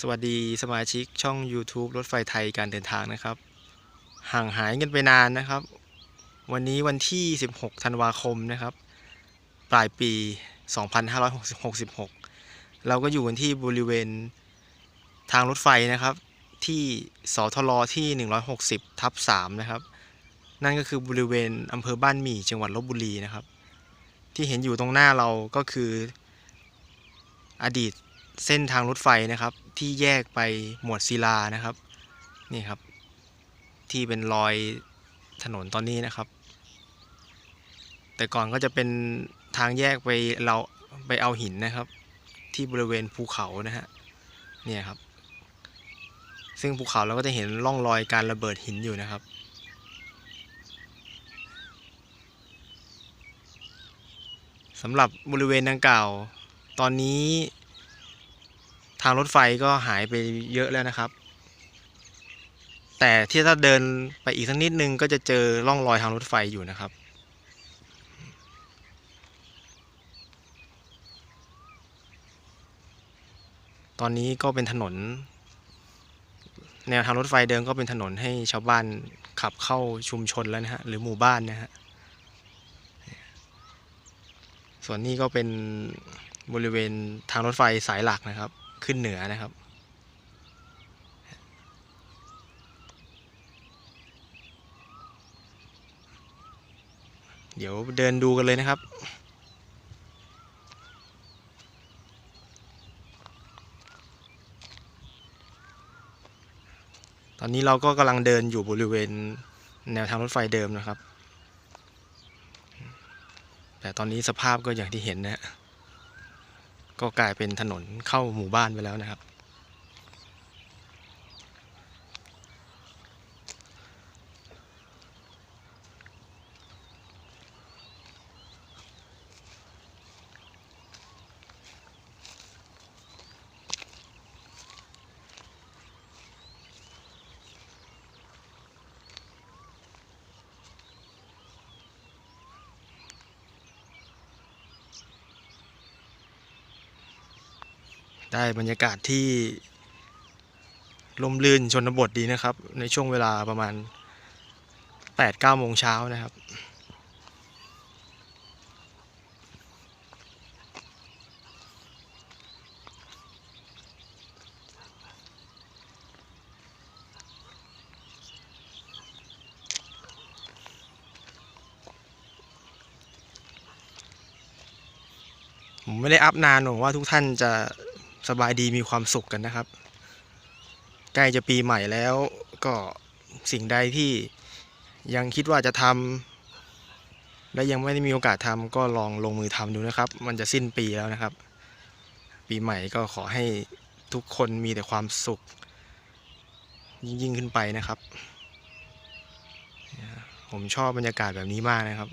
สวัสดีสมาชิกช่อง YouTube รถไฟไทยการเดินทางนะครับ ห่างหายกันไปนานนะครับ วันนี้วันที่ 16 ธันวาคมนะครับ ปลายปี 2566 เราก็อยู่กันที่บริเวณทางรถไฟนะครับ ที่สทลที่ 160 ทับ 3 นะครับ นั่นก็คือบริเวณอำเภอบ้านหมี่จังหวัดลบบุรีนะครับ ที่เห็นอยู่ตรงหน้าเราก็คืออดีต เส้นทางรถไฟนะครับ ที่แยกไปหมวดศิลานะครับ นี่ครับ ที่เป็นรอยถนนตอนนี้นะครับ แต่ก่อนก็จะเป็นทางแยกไปเราไปเอาหินนะครับ ที่บริเวณภูเขานะฮะเนี่ยครับ ซึ่งภูเขาเราก็จะเห็นร่องรอยการระเบิดหินอยู่นะครับสำหรับบริเวณดังกล่าว ตอนนี้ ทางรถไฟก็หายไปเยอะแล้วนะครับ แต่ที่ถ้าเดินไปอีกสักนิดนึงก็จะเจอร่องรอยทางรถไฟอยู่นะครับ ตอนนี้ก็เป็นถนน แนวทางรถไฟเดิมก็เป็นถนนให้ชาวบ้านขับเข้าชุมชนแล้วนะฮะหรือหมู่บ้านนะฮะส่วนนี้ก็เป็นบริเวณทางรถไฟสายหลักนะครับ ขึ้นเหนือนะครับ เดี๋ยวเดินดูกันเลยนะครับตอนนี้เราก็กำลังเดินอยู่บริเวณแนวทางรถไฟเดิมนะครับ แต่ตอนนี้สภาพก็อย่างที่เห็นนะฮะ ก็กลายเป็นถนนเข้าหมู่บ้านไปแล้วนะครับ ได้บรรยากาศที่ลมลื่นชนบทดีนะครับ ในช่วงเวลาประมาณ8-9โมงเช้านะครับผมไม่ได้อัพนานหวังว่าทุกท่านจะ สบายดีมีความสุขกันนะครับ ใกล้จะปีใหม่แล้วก็สิ่งใดที่ยังคิดว่าจะทำและยังไม่ได้มีโอกาสทำก็ลองลงมือทำดูนะครับ มันจะสิ้นปีแล้วนะครับ ปีใหม่ก็ขอให้ทุกคนมีแต่ความสุข ยิ่งยิ่งขึ้นไปนะครับ ผมชอบบรรยากาศแบบนี้มากนะครับ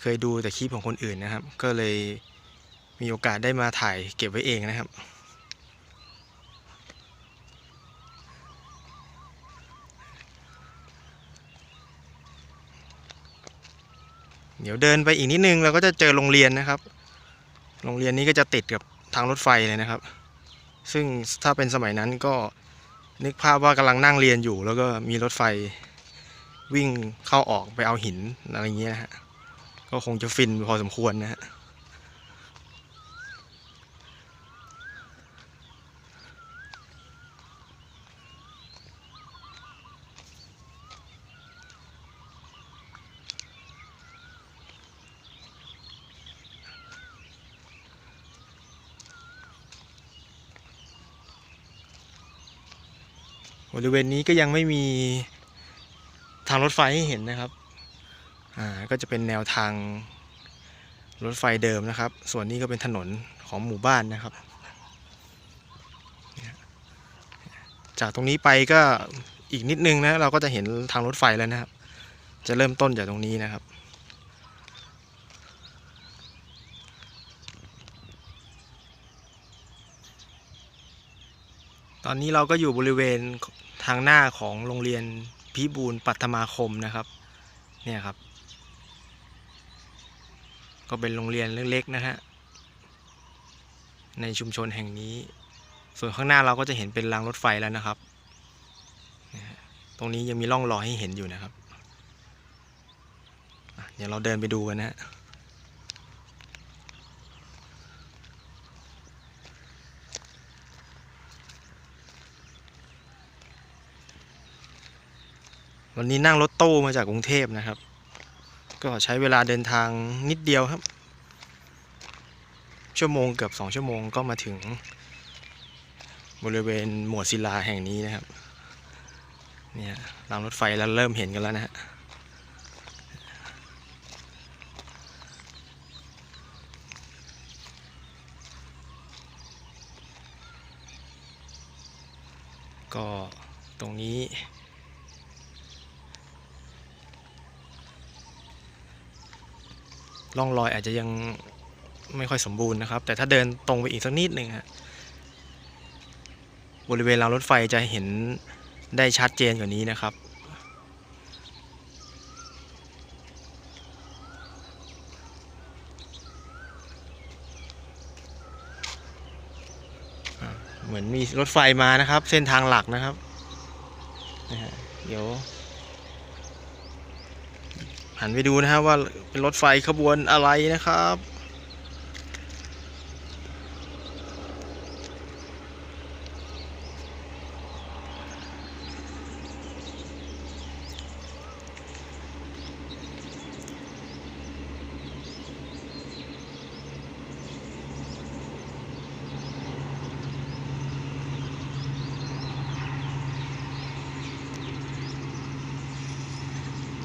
เคยดูแต่คลิปของคนอื่นนะครับ ก็เลย มีโอกาสได้มาถ่ายเก็บไว้เองนะครับ เดี๋ยวเดินไปอีกนิดนึงเราก็จะเจอโรงเรียนนะครับ โรงเรียนนี้ก็จะติดกับทางรถไฟเลยนะครับ ซึ่งถ้าเป็นสมัยนั้นก็นึกภาพว่ากำลังนั่งเรียนอยู่แล้วก็มีรถไฟวิ่งเข้าออกไปเอาหินอะไรอย่างเงี้ยนะฮะก็คงจะฟินพอสมควรนะฮะ บริเวณนี้ก็ยังไม่มีทางรถไฟให้เห็นนะครับ อ่า ก็จะเป็นแนวทางรถไฟเดิมนะครับ ส่วนนี้ก็เป็นถนนของหมู่บ้านนะครับ จากตรงนี้ไปก็อีกนิดนึงนะ เราก็จะเห็นทางรถไฟแล้วนะครับ จะเริ่มต้นจากตรงนี้นะครับ ตอนนี้เราก็อยู่บริเวณทางหน้าของโรงเรียนพิบูลปัตมาคมนะครับ เนี่ยครับ ก็เป็นโรงเรียนเล็กๆนะฮะในชุมชนแห่งนี้ ส่วนข้างหน้าเราก็จะเห็นเป็นรางรถไฟแล้วนะครับ ตรงนี้ยังมีร่องรอยให้เห็นอยู่นะครับ เดี๋ยวเราเดินไปดูกันนะฮะ วันนี้นั่งรถตู้มาจากกรุงเทพนะครับ ก็ใช้เวลาเดินทางนิดเดียวครับ ชั่วโมงเกือบสองชั่วโมงก็มาถึง บริเวณหมวดศิลาแห่งนี้นะครับเนี่ยรางรถไฟแล้วเริ่มเห็นกันแล้วนะฮะก็ตรงนี้ ร่องรอยอาจจะยังไม่ค่อยสมบูรณ์นะครับ แต่ถ้าเดินตรงไปอีกสักนิดหนึ่งฮะบริเวณรางรถไฟจะเห็นได้ชัดเจนกว่านี้นะครับ เหมือนมีรถไฟมานะครับ เส้นทางหลักนะครับ เดี๋ยว หันไปดูนะครับว่าเป็นรถไฟขบวนอะไรนะครับ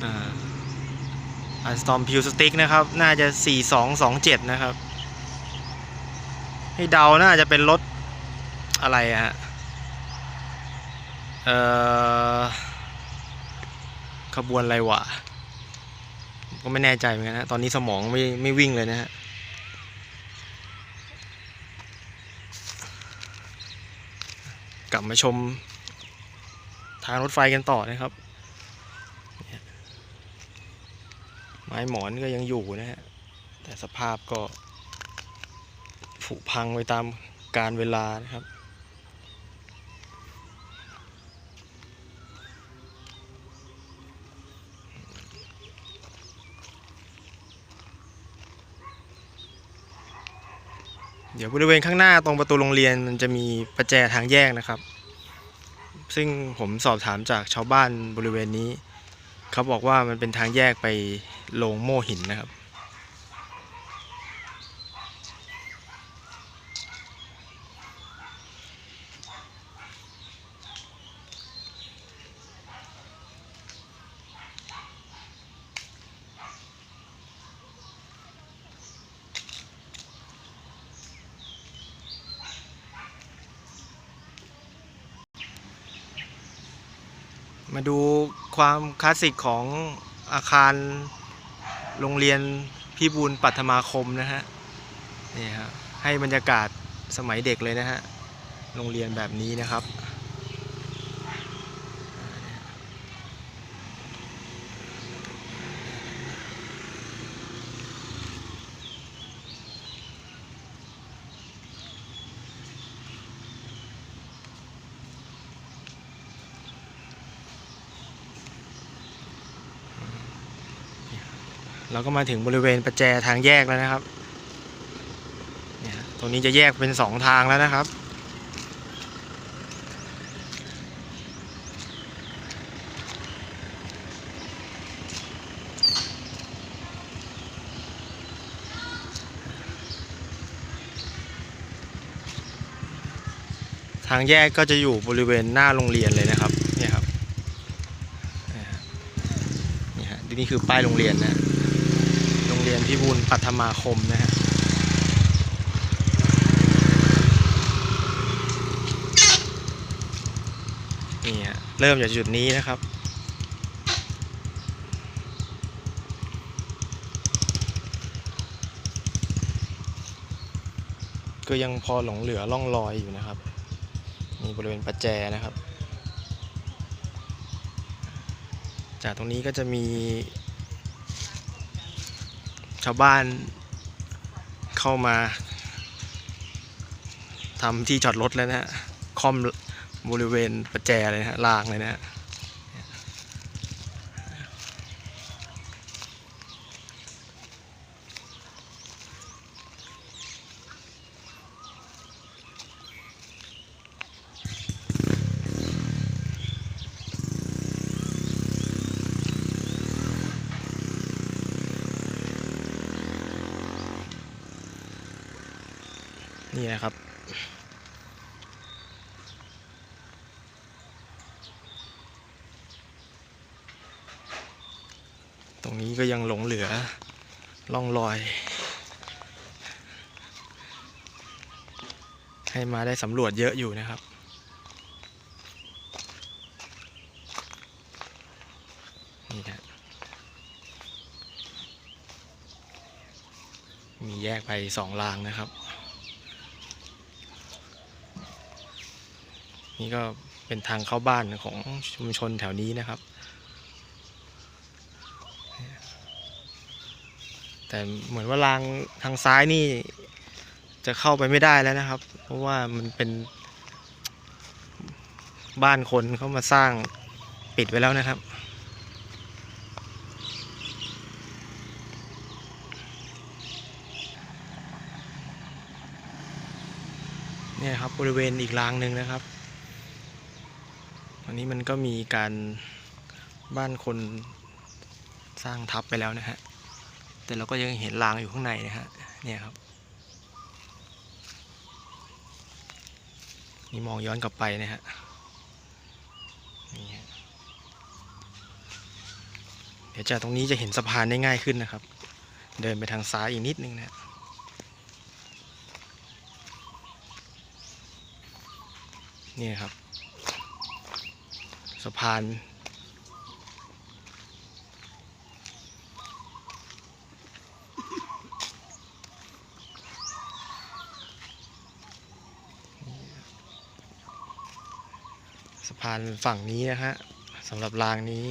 อ่า อันสตอมพิวสติ๊กนะครับ น่าจะ 4227 นะครับ ให้เดาน่าจะเป็นรถอะไรฮะเอ่อขบวนอะไรวะ ก็ไม่แน่ใจเหมือนกันนะ ตอนนี้สมองไม่ไม่วิ่งเลยนะฮะกลับมาชมทางรถไฟกันต่อนะครับ ไม้หมอนก็ยังอยู่นะฮะ แต่สภาพก็ผุพังไปตามการเวลานะครับ เดี๋ยวบริเวณข้างหน้าตรงประตูโรงเรียนมันจะมีประแจทางแยกนะครับ ซึ่งผมสอบถามจากชาวบ้านบริเวณนี้ เขาบอกว่ามันเป็นทางแยกไปโรงโม่หินนะครับ มาดู ความคลาสสิกของอาคารโรงเรียนพิบูลปัทมาคมนะฮะนี่ฮะให้บรรยากาศสมัยเด็กเลยนะฮะโรงเรียนแบบนี้นะครับ เราก็มาถึงบริเวณประแจทางแยกแล้วนะครับเนี่ยตรงนี้จะแยกเป็นสองทางแล้วนะครับ ทางแยกก็จะอยู่บริเวณหน้าโรงเรียนเลยนะครับ เนี่ยครับ นี่ฮะนี่นี่คือป้ายโรงเรียนนะ พิบูลปัทมาคมนะฮะนี่ฮะเริ่มจากจุดนี้นะครับก็ยังพอหลงเหลือร่องรอยอยู่นะครับนี่บริเวณประแจนะครับ จากตรงนี้ก็จะมี ชาวบ้านเข้ามาทำที่จอดรถแล้วนะฮะคอมบริเวณประแจเลยนะฮะรางเลยนะฮะ นี่นะครับ ตรงนี้ก็ยังหลงเหลือร่องรอย ให้มาได้สำรวจเยอะอยู่นะครับนี่นะมีแยกไปสองรางนะครับ นี่ก็เป็นทางเข้าบ้านของชุมชนแถวนี้นะครับ แต่เหมือนว่ารางทางซ้ายนี่จะเข้าไปไม่ได้แล้วนะครับ เพราะว่ามันเป็นบ้านคนเขามาสร้างปิดไว้แล้วนะครับเนี่ยครับบริเวณอีกรางหนึ่งนะครับ อนนี้มันก็มีการบ้านคนสร้างทับไปแล้วนะฮะ แต่เราก็ยังเห็นรางอยู่ข้างในนะฮะ เนี่ยครับ นี่มองย้อนกลับไปนะฮะ นี่ฮะ เดี๋ยวจากตรงนี้จะเห็นสะพานได้ง่ายขึ้นนะครับ เดินไปทางซ้ายอีกนิดนึงนะฮะนี่ครับ สะพาน สะพานฝั่งนี้นะฮะสำหรับรางนี้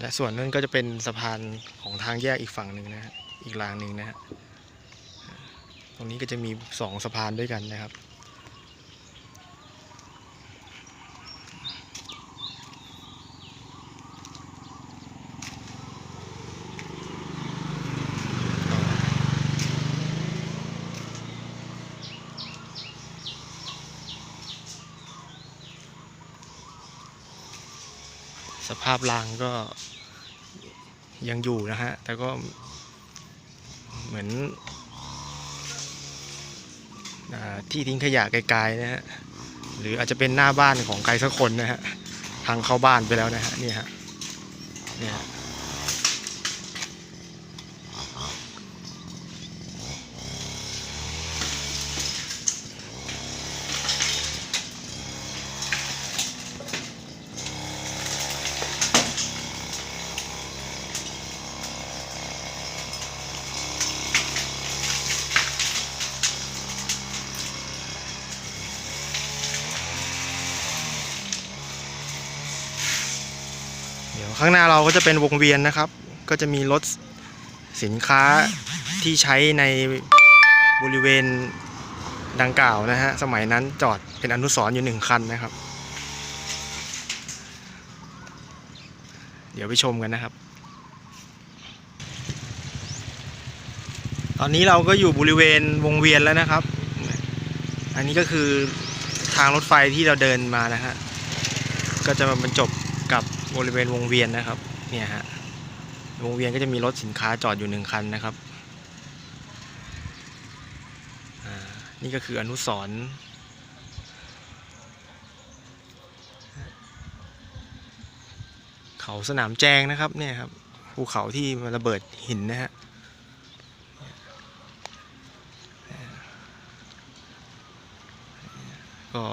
และส่วนนั้นก็จะเป็นสะพานของทางแยกอีกฝั่งหนึ่งนะฮะอีกรางหนึ่งนะฮะตรงนี้ก็จะมีสองสะพานด้วยกันนะครับาพรางก็ยังอยู่นะฮะ แต่ก็เหมือนอที่ทิ้งขยะไกลๆนะฮะ หรืออาจจะเป็นหน้าบ้านของใครสักคนนะฮะ ทางเข้าบ้านไปแล้วนะฮะ นี่ฮะเนี่ยฮะ ข้างหน้าเราก็จะเป็นวงเวียนนะครับ ก็จะมีรถสินค้าที่ใช้ในบริเวณดังกล่าวนะฮะสมัยนั้นจอดเป็นอนุสรณ์อยู่หนึ่งคันนะครับ เดี๋ยวไปชมกันนะครับ ตอนนี้เราก็อยู่บริเวณวงเวียนแล้วนะครับ อันนี้ก็คือทางรถไฟที่เราเดินมานะฮะก็จะมาบรรจบกับ บริเวณวงเวียนนะครับ เนี่ยฮะ วงเวียนก็จะมีรถสินค้าจอดอยู่หนึ่งคันนะครับ นี่ก็คืออนุสรณ์เขาสนามแจงนะครับ เนี่ยครับ ภูเขาที่มันระเบิดหินนะฮะก็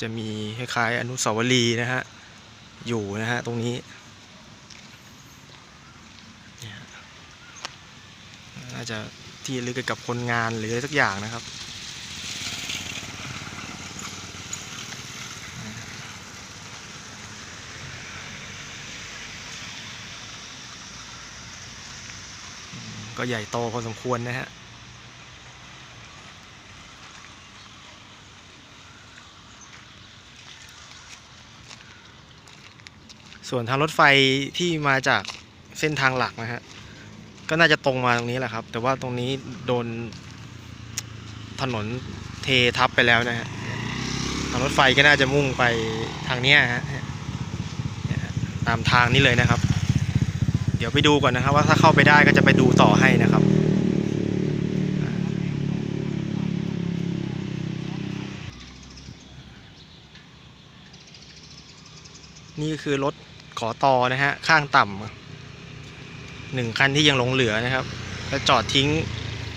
จะมีคล้ายๆอนุสาวรีย์นะฮะ อยู่นะฮะตรงนี้ น่าจะที่ลึกเกี่ยวกับคนงานหรืออะไรสักอย่างนะครับก็ใหญ่โตพอสมควรนะฮะ ส่วนทางรถไฟที่มาจากเส้นทางหลักนะฮะก็น่าจะตรงมาตรงนี้แหละครับ แต่ว่าตรงนี้โดนถนนเททับไปแล้วนะฮะทางรถไฟก็น่าจะมุ่งไปทางเนี้ยฮะฮะตามทางนี้เลยนะครับ เดี๋ยวไปดูก่อนนะครับ ว่าถ้าเข้าไปได้ก็จะไปดูต่อให้นะครับนี่คือรถ อตอนะฮะ ข้างต่ำหนึ่งคันที่ยังหลงเหลือนะครับ และจอดทิ้ง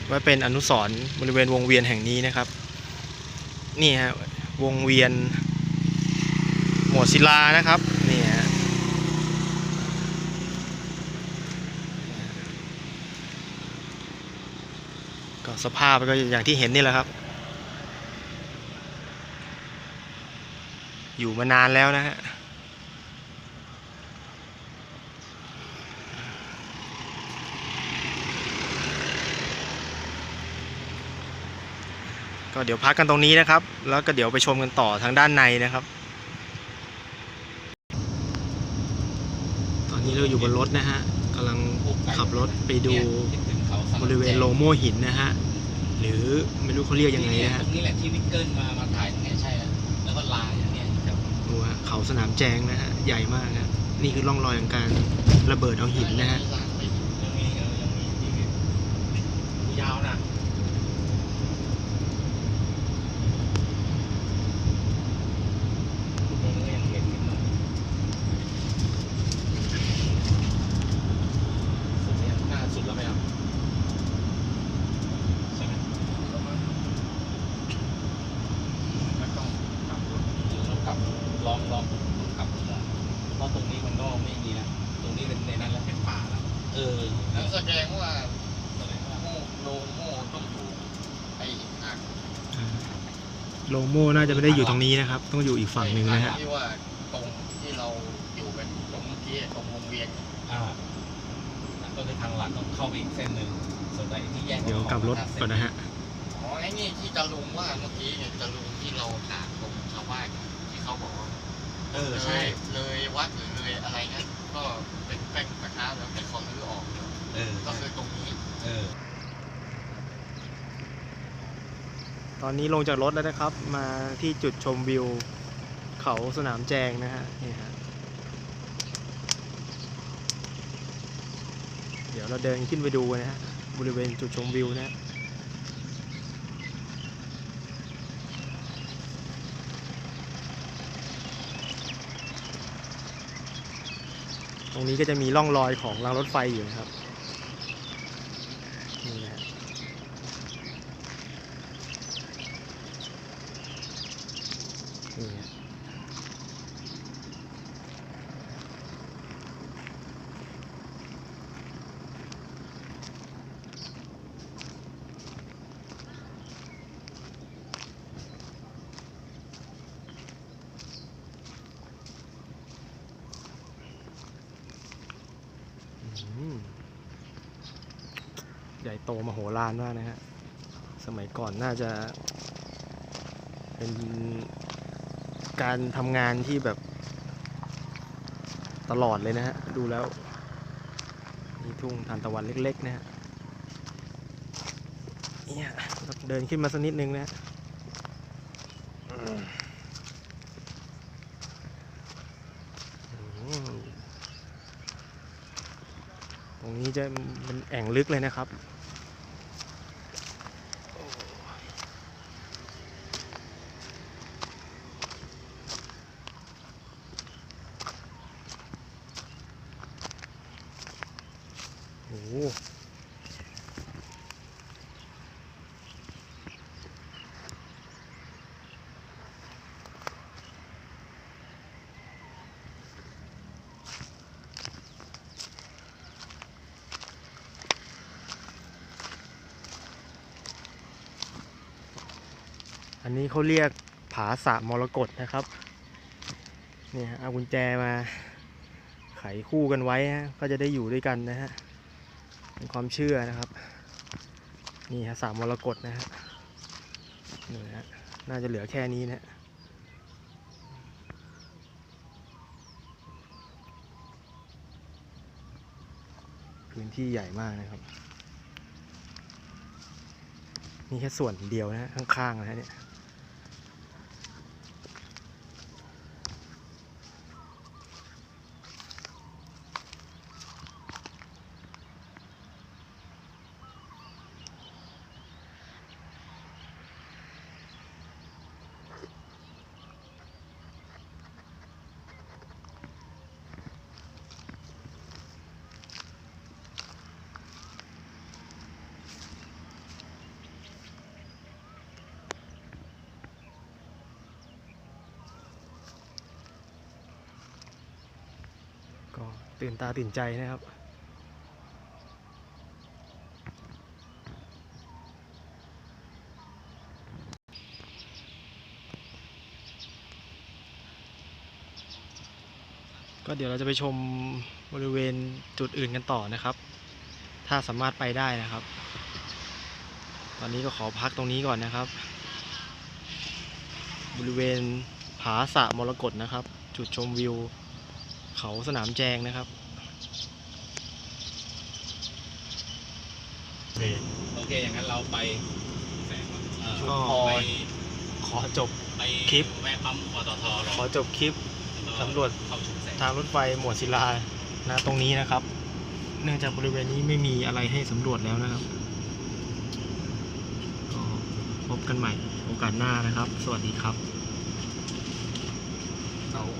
ไว้เป็นอนุสรณ์บริเวณวงเวียนแห่งนี้นะครับ นี่ฮะวงเวียนหมวดศิลานะครับนี่ฮะก็สภาพก็อย่างที่เห็นนี่แหละครับ อยู่มานานแล้วนะฮะ ก็เดี๋ยวพักกันตรงนี้นะครับ แล้วก็เดี๋ยวไปชมกันต่อทางด้านในนะครับ ตอนนี้เราอยู่บนรถนะฮะกำลังขับรถไปดูบริเวณโลโม่หินนะฮะหรือไม่รู้เขาเรียกยังไงนะฮะตรงนี้แหละที่วิกเกิลมามาถ่ายตรงเนี้ยใช่แล้วแล้วก็ลายอย่างเนี้ยครับดูฮะเขาสนามแจงนะฮะใหญ่มากนะนี่คือร่องรอยของการระเบิดเอาหินนะฮะ ยังมีเออยังมีที่ยาวนะตรงนี้ยังเห็นนิดหน่อยสุดเนี่ยหน้าสุดแล้วไหมครับใช่ไหมไม่ต้องกลับรถหรือเรากลับล องลองกลับรถได้เพราะตรงนี้มันก็ไม่มีนะตรงนี้เป็นในนั้นแล้วเป็นป่าแล้วเออแล้วแสดงว่าแสดงว่าโม่โลโม่ต้องอยู่ไอ้อ่างโลโม่น่าจะไม่ได้อยู่ตรงนี้นะครับ ต้องอยู่อีกฝั่งหนึ่งนะฮะ ที่ว่าตรงที่เราอยู่กันตรงเมื่อกี้ตรงวงเวียนอ่าแล้วก็คือทางหลักต้องเข้าไปอีกเส้นหนึ่งส่วนใดที่แยกเดี๋ยวกลับรถก่อนนะฮะ อ๋อไอ้นี่ที่จะลุงว่าเมื่อกี้เนี่ยจะลุงที่เราถามตรงชาวบ้านที่เขาบอกว่า เออใช่ เลยวัดหรือเลยอะไรเงี้ยก็เป็นแป้งกระทะแล้วแต่เขาลื้อออกแล้วเออก็คือตรงนี้เออตอนนี้ลงจากรถแล้วนะครับ มาที่จุดชมวิว เขาสนามแจงนะฮะนี่ฮะเดี๋ยวเราเดินขึ้นไปดูนะฮะบริเวณจุดชมวิวนะฮะ ตรงนี้ก็จะมีร่องรอยของรางรถไฟอยู่นะครับนี่นะฮะ นี่ฮะอืมใหญ่ โตมโหฬารมากนะฮะ สมัยก่อนน่าจะ เป็นการทำงานที่แบบตลอดเลยนะฮะ ดูแล้วมีทุ่งทานตะวันเล็ก ๆ นะฮะเนี่ยเดินขึ้นมาสักนิดนึงนะฮะตรงนี้จะเป็นแอ่งลึกเลยนะครับ นี้เขาเรียกผาสะมรกตนะครับเนี่ยเอากุญแจมาไขคู่กันไว้ฮะก็จะได้อยู่ด้วยกันนะฮะเป็นความเชื่อนะครับนี่ฮะสามมรกตนะฮะนี่ฮะน่าจะเหลือแค่นี้นะพื้นที่ใหญ่มากนะครับนี่แค่ส่วนเดียวนะข้างๆนะเนี่ย ตื่นตาตื่นใจนะครับ ก็เดี๋ยวเราจะไปชมบริเวณจุดอื่นกันต่อนะครับ ถ้าสามารถไปได้นะครับ ตอนนี้ก็ขอพักตรงนี้ก่อนนะครับ บริเวณผาสะมรกตนะครับ จุดชมวิว เขาสนามแจงนะครับโอเค อย่างนั้นเราไปแสงเอ่อก็ไปขอจบไปคลิปแวะปั๊มปตทรขอจบคลิปสำรวจเข้าชุมแสงทางรถไฟหมวดศิลานะตรงนี้นะครับ เนื่องจากบริเวณนี้ไม่มีอะไรให้สำรวจแล้วนะครับก็พบกันใหม่โอกาสหน้านะครับ สวัสดีครับ